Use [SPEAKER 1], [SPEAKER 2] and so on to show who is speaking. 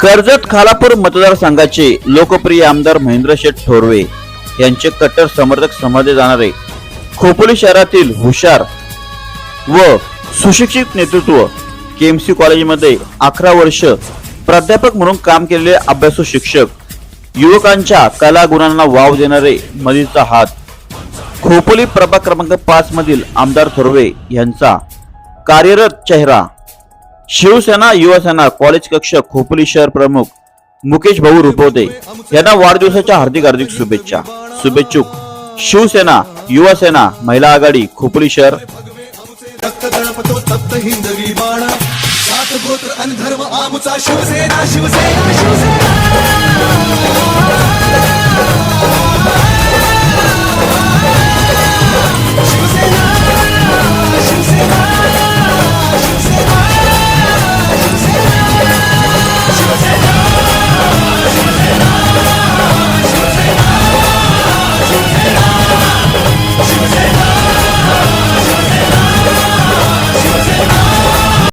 [SPEAKER 1] कर्जत खालापूर मतदारसंघाचे लोकप्रिय आमदार महेंद्र शेठ थोरवे यांचे कट्टर समर्थक समजले जाणारे खोपोली शहरातील हुशार व सुशिक्षित नेतृत्व केएमसी कॉलेजमध्ये अकरा वर्ष प्राध्यापक म्हणून काम केलेले अभ्यासू शिक्षक युवकांच्या कला गुणांना वाव देणारे मदीचा हात खोपोली प्रभाग क्रमांक पाच मधील आमदार थोरवे यांचा कार्यरत चेहरा शिवसेना युवासेना कॉलेज कक्ष खोपोली शहर प्रमुख मुकेश भाऊ रुपवते यांना वाढदिवसाच्या हार्दिक हार्दिक शुभेच्छा. शुभेच्छुक शिवसेना युवासेना महिला आघाडी खोपोली शहर.
[SPEAKER 2] हिंदवी सात गोत्र आणि धर्म आमचा शिवसेना शिवसेना शिवसेना.